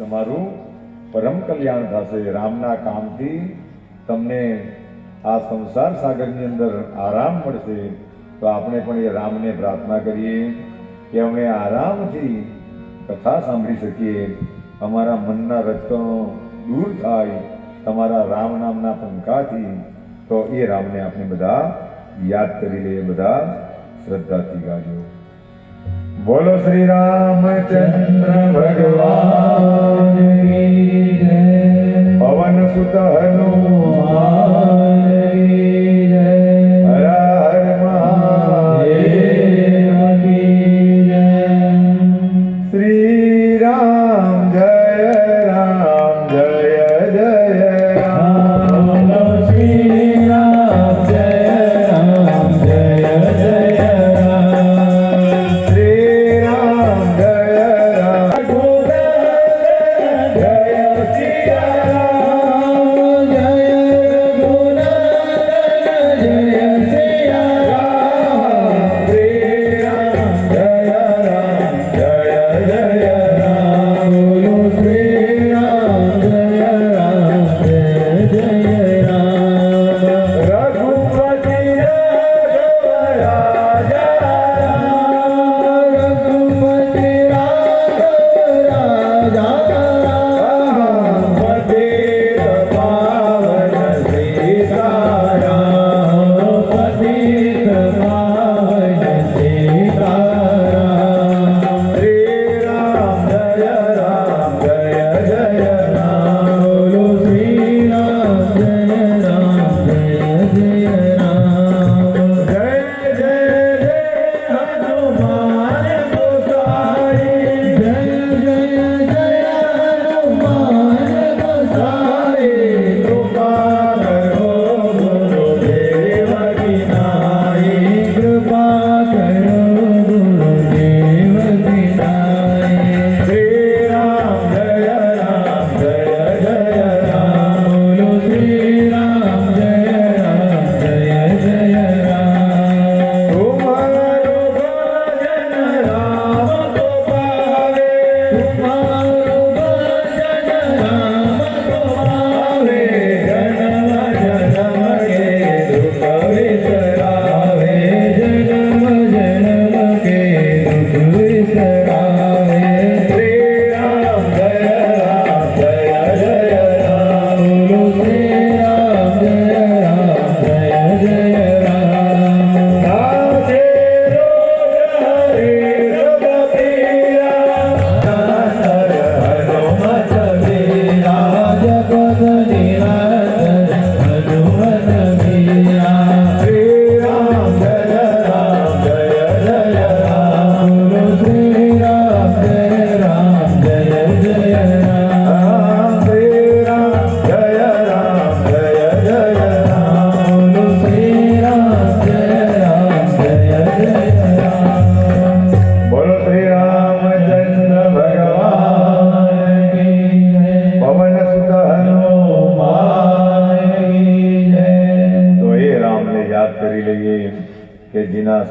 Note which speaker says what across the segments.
Speaker 1: તમારું પરમ કલ્યાણ થશે રામના કામથી તમને આ સંસાર સાગરની અંદર આરામ મળશે. તો આપણે પણ એ રામને પ્રાર્થના કરીએ કે અમે આરામથી કથા સાંભળી શકીએ. અમારા મનના રચકણો દૂર થાય તમારા રામ નામના પંખાથી. તો એ રામને આપણે બધા યાદ કરી લઈએ, બધા શ્રદ્ધાથી ગાજો. બોલો શ્રી રામચંદ્ર ભગવાન. પવન સુત હનુમાન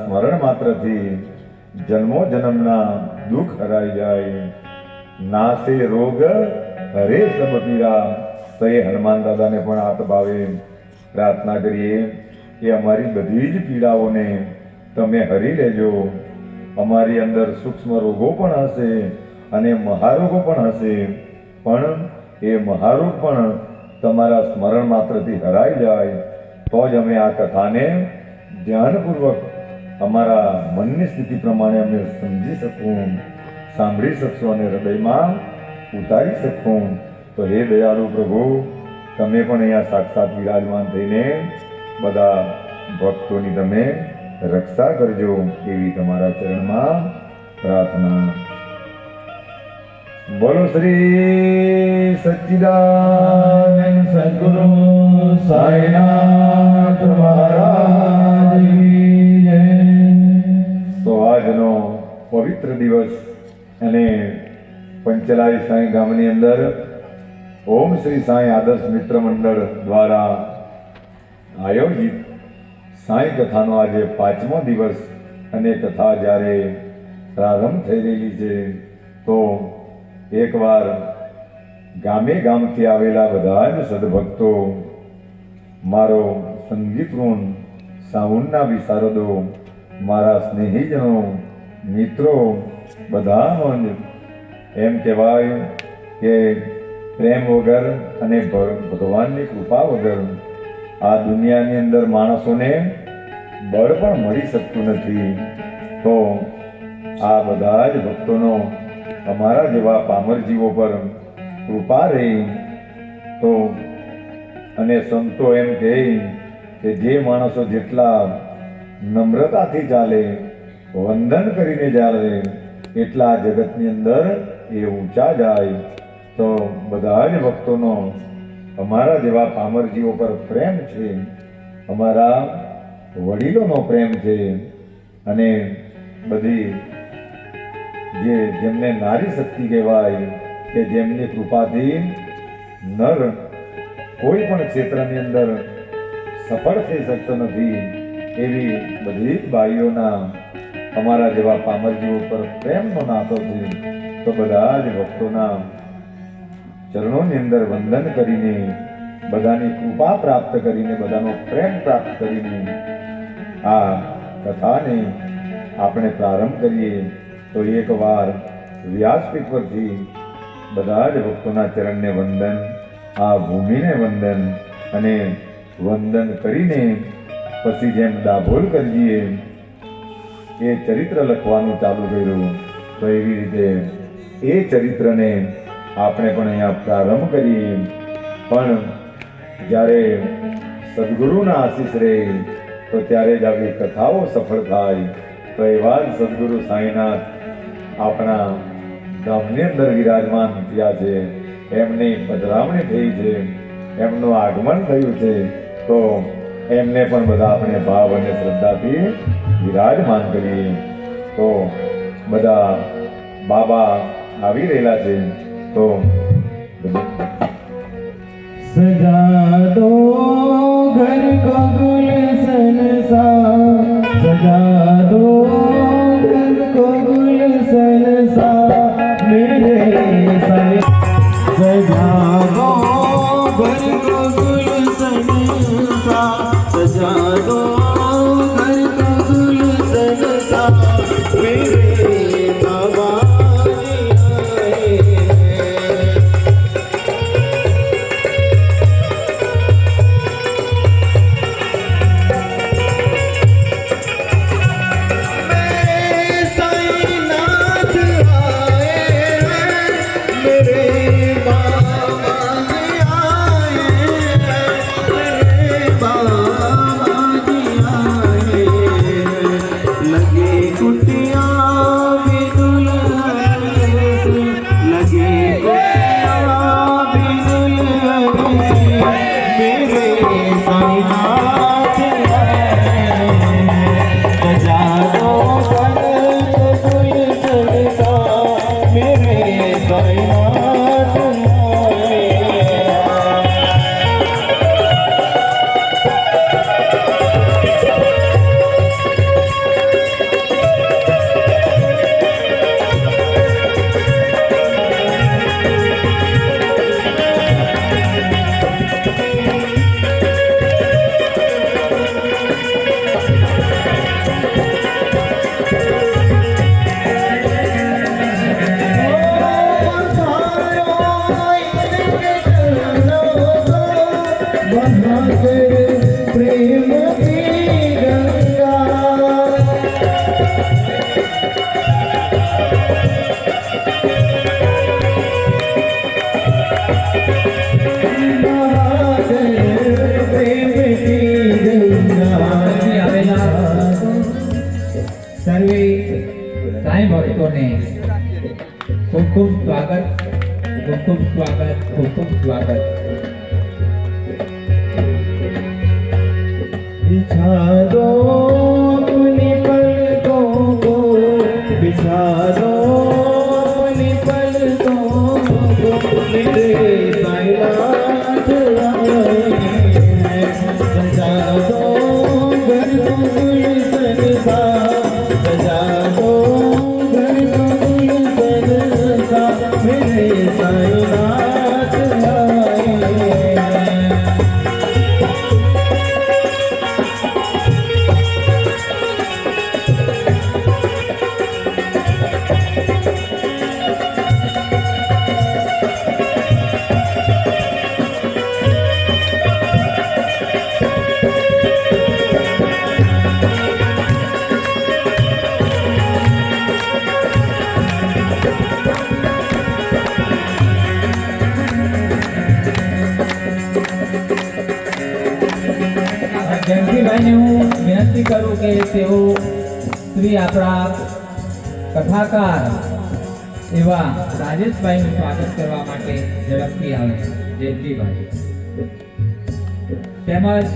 Speaker 1: સ્મરણ માત્રથી જન્મો જન્મના દુઃખ હરાઈ જાય. નાસે રોગ, હરે સબ પીરા તો એ હનુમાન દાદાને પણ હાથ ભાવે પ્રાર્થના કરીએ કે અમારી બધી જ પીડાઓને તમે હરી લેજો. અમારી અંદર સૂક્ષ્મ રોગો પણ હશે અને મહારોગો પણ હશે. પણ એ મહારોગ પણ તમારા સ્મરણ માત્રથી હરાઈ જાય. તો જ અમે આ કથાને ધ્યાનપૂર્વક અમારા મનની સ્થિતિ પ્રમાણે અમે સમજી શકું, સાંભળી શકશું અને હૃદયમાં ઉતારી શકું. તો હે દયાળુ પ્રભુ, તમે પણ અહીંયા સાક્ષાત વિરાજમાન થઈને બધા ભક્તોની તમે રક્ષા કરજો એવી તમારા ચરણમાં પ્રાર્થના. બોલો શ્રી સચ્ચિદાનંદ સદગુરુ સાઈનાથ મહારાજ. પવિત્ર દિવસ અને પંચલાય સાંઈ ગામની અંદર ઓમ શ્રી સાંઈ આદર્શ મિત્ર મંડળ દ્વારા આયોજિત સાંઈ કથાનો આજે પાંચમો દિવસ અને કથા જ્યારે પ્રારંભ થઈ રહેલી છે, તો એકવાર ગામે ગામથી આવેલા બધા જ સદભક્તો, મારો સંગીત ઋણ સાઉન્ડના વિશારદો, મારા સ્નેહીજનો મિત્રો બધાનો એમ કહેવાય કે પ્રેમ વગર અને ભગવાનની કૃપા વગર આ દુનિયાની અંદર માણસોને બળ પણ મળી શકતું નથી. તો આ બધા જ ભક્તોનો અમારા જેવા પામર જીવો પર કૃપા રહી. તો અને સંતો એમ કહે કે જે માણસો જેટલા નમ્રતાથી ચાલે વંદન કરીને જાળવે. એટલા જગતની અંદર એ ઊંચા જાય. તો બધા જ ભક્તોનો અમારા જેવા પામરજીઓ પર પ્રેમ છે. અમારા વડીલોનો પ્રેમ છે. અને બધી જે જેમને નારી શક્તિ કહેવાય કે જેમની કૃપાથી નર કોઈ પણ ક્ષેત્રની અંદર સફળ થઈ શકતો નથી એવી બધી જ બાઈઓના અમારા જેવા પામરજી પર પ્રેમનો નાતો થયો, તો બધા જ ભક્તોના ચરણોની અંદર વંદન કરીને, બધાની કૃપા પ્રાપ્ત કરીને, બધાનો પ્રેમ પ્રાપ્ત કરીને આ કથાને આપણે પ્રારંભ કરીએ. તો એકવાર વ્યાસપીઠ પરથી બધા જ ભક્તોના ચરણને વંદન, આ ભૂમિને વંદન અને વંદન કરીને પછી જેમ દાભોલ કરીએ એ ચરિત્ર લખવાનું ચાલુ કર્યું. તો એવી રીતે એ ચરિત્રને આપણે પણ અહીંયા પ્રારંભ કરીએ. પણ જ્યારે સદગુરુના આશીષ રહે તો ત્યારે જ આવી કથાઓ સફળ થાય. તો એવા જ સદગુરુ સાંઈનાથ આપણા ગામની અંદર વિરાજમાન થયા છે. એમની પધરામણી થઈ છે. એમનું આગમન થયું છે. તો એમને પણ બધા આપણે ભાવ અને શ્રદ્ધાથી વિરાજમાન કરીએ. તો બધા બાબા આવી રહેલા છે. તો
Speaker 2: સજા દો ઘર ગગન દર્શકોને ખૂબ ખૂબ સ્વાગત ખૂબ ખૂબ સ્વાગત ખૂબ ખૂબ સ્વાગત.
Speaker 3: બિછાદો
Speaker 4: જયંતિભાઈને હું વિનંતી કરું કે તેઓ શ્રી આપણા કથાકાર એવા રાજેશભાઈનું સ્વાગત કરવા માટે ઝડપથી આવે. જયંતિભાઈ તેમજ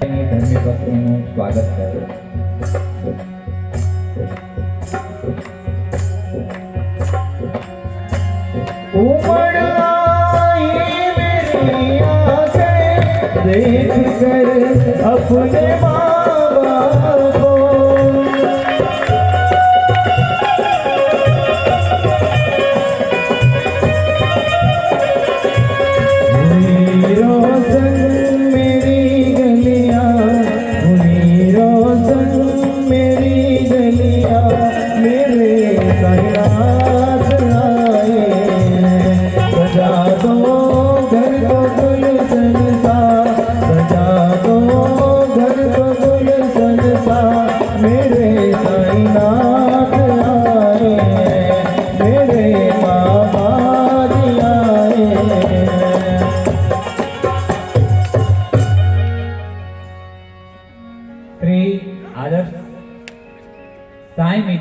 Speaker 4: ધર્મી સ્વાગત કરે.
Speaker 2: ઉપડ देख कर अपने माँ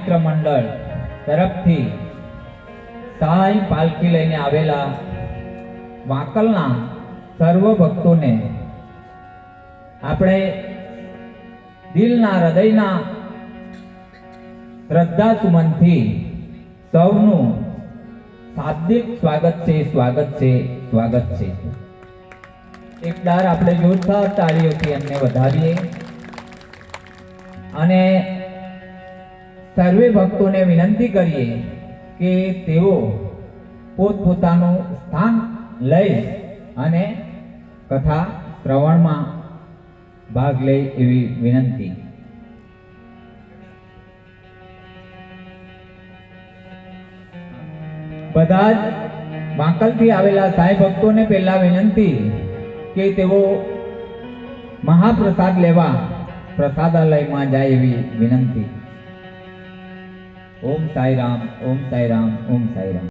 Speaker 4: મિત્ર મંડળ તરફથી સાંઈ પાલખી લઈને આવેલા વાંકલના સર્વ ભક્તોને આપણે દિલના હૃદયના શ્રદ્ધા સુમનથી સૌનું શાબ્દિક સ્વાગત છે સ્વાગત છે સ્વાગત છે. એકદાર આપણે જોરદાર તાળીઓથી એમને વધારીએ અને સર્વે ભક્તોને વિનંતી કરીએ કે તેઓ પોતપોતાનું સ્થાન લઈ અને કથા શ્રવણમાં ભાગ લે એવી વિનંતી. બધા જ બાંકલથી આવેલા સાંઈ ભક્તોને પહેલા વિનંતી કે તેઓ મહાપ્રસાદ લેવા પ્રસાદાલયમાં જાય એવી વિનંતી. ઓમ સાઈ રામ ઓમ સાઈ રામ ઓમ સાઈ રામ